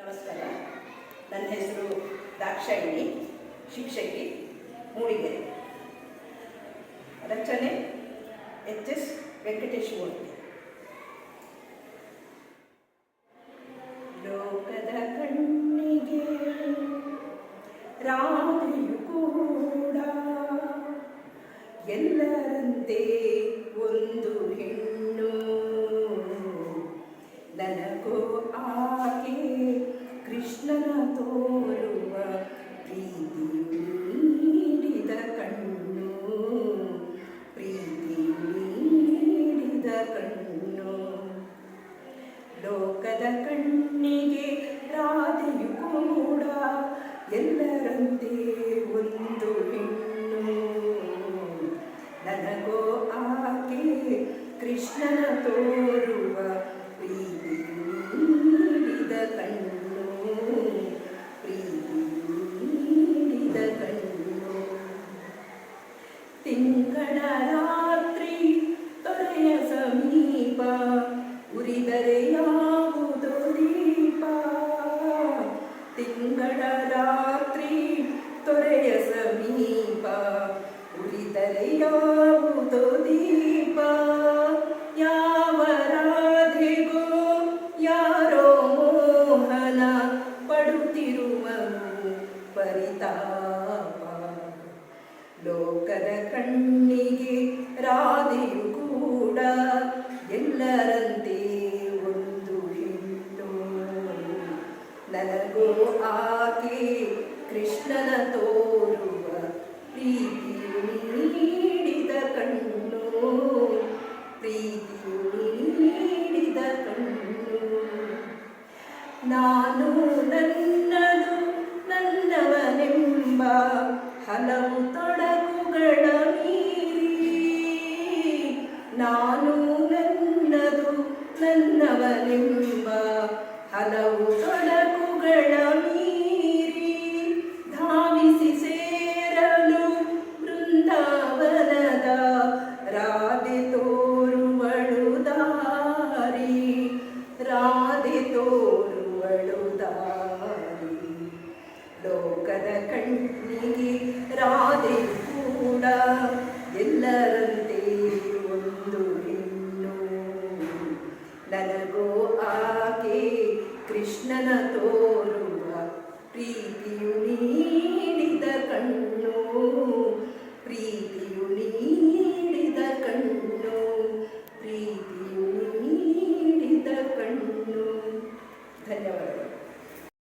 ನಮಸ್ಕಾರ. ನನ್ನ ಹೆಸರು ದಾಕ್ಷಾಯಿಣಿ ಶಿಕ್ಷಕಿ ಮೂಡಿಗೆರೆ. ರಚನೆ ಎಚ್ ಎಸ್ ವೆಂಕಟೇಶ್ ಮೂರ್ತಿ ಕೃಷ್ಣನ ತೋರುವ ಪ್ರೀತಿ ನೀಡಿದ ಕಣ್ಣು. ಪ್ರೀತಿ ನೀಡಿದ ಕಣ್ಣು. ಲೋಕದ ಕಣ್ಣಿಗೆ ರಾಧೆಯು ಕೂಡ ಎಲ್ಲರಂತೆ. ತಿಂಗಳ ರಾತ್ರಿ ತೊರೆಯ ಸಮೀಪ, ಉರಿದರೆ ಯಾವುದೋ ದೀಪ ತಿಂಗಳ ರಾತ್ರಿ ತೊರೆಯ ಸಮೀಪ, ಉರಿದರೆ ಯಾವುದೋ ದೀಪ ಯಾವ ರಾಧೆಗೋ, ಯಾರೋ ಮೋಹನ ಪಡುತ್ತಿರುವನು ಪರಿತಾಪ? ಲೋಕದ ಕಣ್ಣಿಗೆ ಆಕೆ ಕೃಷ್ಣನ ತೋರುವ ಪ್ರೀತಿ ನೀಡಿದ ಕಣ್ಣು. ಪ್ರೀತಿ ನೀಡಿದ ಕಣ್ಣು. ನಾನು ನನ್ನದು ನನ್ನವನೆಂಬ ಹಲವು ತೊಡಕುಗಳ ಮೀರಿ. ನಾನು ನನ್ನದು ನನ್ನವನೆಂಬ ಹಲವು ತೊಡಕುಗಳ ಲೋಕದ ಕಣ್ಣಿಗೆ ರಾಧೆ ಕೂಡ ಎಲ್ಲರಂತೆ ಒಂದು ಹೆಣ್ಣು. ನನ್ನ ಕೃಷ್ಣನ ತೋರುವ ಪ್ರೀತಿಯು